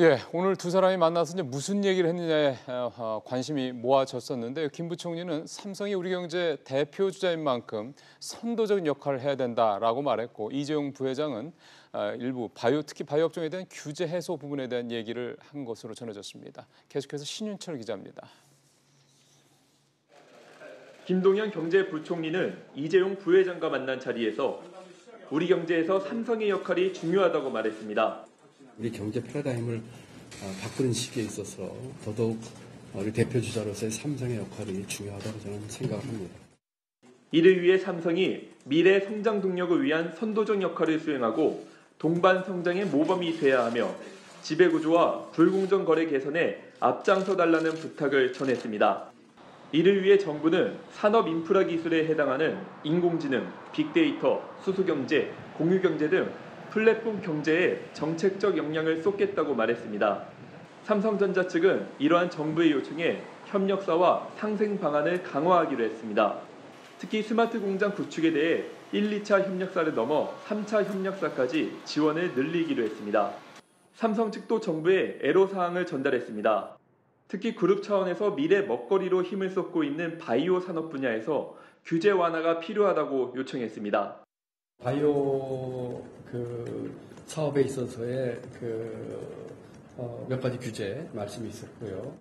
예, 오늘 두 사람이 만나서 이제 무슨 얘기를 했느냐에 어, 어, 관심이 모아졌었는데 김 부총리는 삼성이 우리 경제 대표 주자인 만큼 선도적인 역할을 해야 된다라고 말했고 이재용 부회장은 어, 일부 바이오 특히 바이오 업종에 대한 규제 해소 부분에 대한 얘기를 한 것으로 전해졌습니다. 계속해서 신윤철 기자입니다. 김동연 경제부총리는 이재용 부회장과 만난 자리에서 우리 경제에서 삼성의 역할이 중요하다고 말했습니다. 우리 경제 패러다임을 어, 바꾸는 시기에 있어서 더더욱 우리 대표 주자로서의 삼성의 역할이 중요하다고 저는 생각합니다. 이를 위해 삼성이 미래 성장 동력을 위한 선도적 역할을 수행하고 동반 성장의 모범이 돼야 하며 지배구조와 불공정 거래 개선에 앞장서 달라는 부탁을 전했습니다. 이를 위해 정부는 산업 인프라 기술에 해당하는 인공지능, 빅데이터, 수수경제, 공유경제 등 플랫폼 경제에 정책적 역량을 쏟겠다고 말했습니다. 삼성전자 측은 이러한 정부의 요청에 협력사와 상생 방안을 강화하기로 했습니다. 특히 스마트 공장 구축에 대해 1, 2차 협력사를 넘어 3차 협력사까지 지원을 늘리기로 했습니다. 삼성 측도 정부에 애로사항을 전달했습니다. 특히 그룹 차원에서 미래 먹거리로 힘을 쏟고 있는 바이오 산업 분야에서 규제 완화가 필요하다고 요청했습니다. 바이오 그 사업에 있어서의 그 어, 몇 가지 규제 말씀이 있었고요.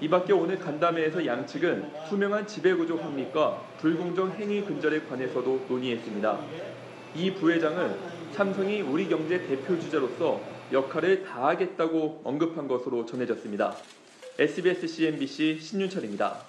이 밖에 오늘 간담회에서 양측은 투명한 지배구조 확립과 불공정 행위 근절에 관해서도 논의했습니다. 이 부회장은 삼성이 우리 경제 대표 주자로서 역할을 다하겠다고 언급한 것으로 전해졌습니다. SBS CNBC 신윤철입니다.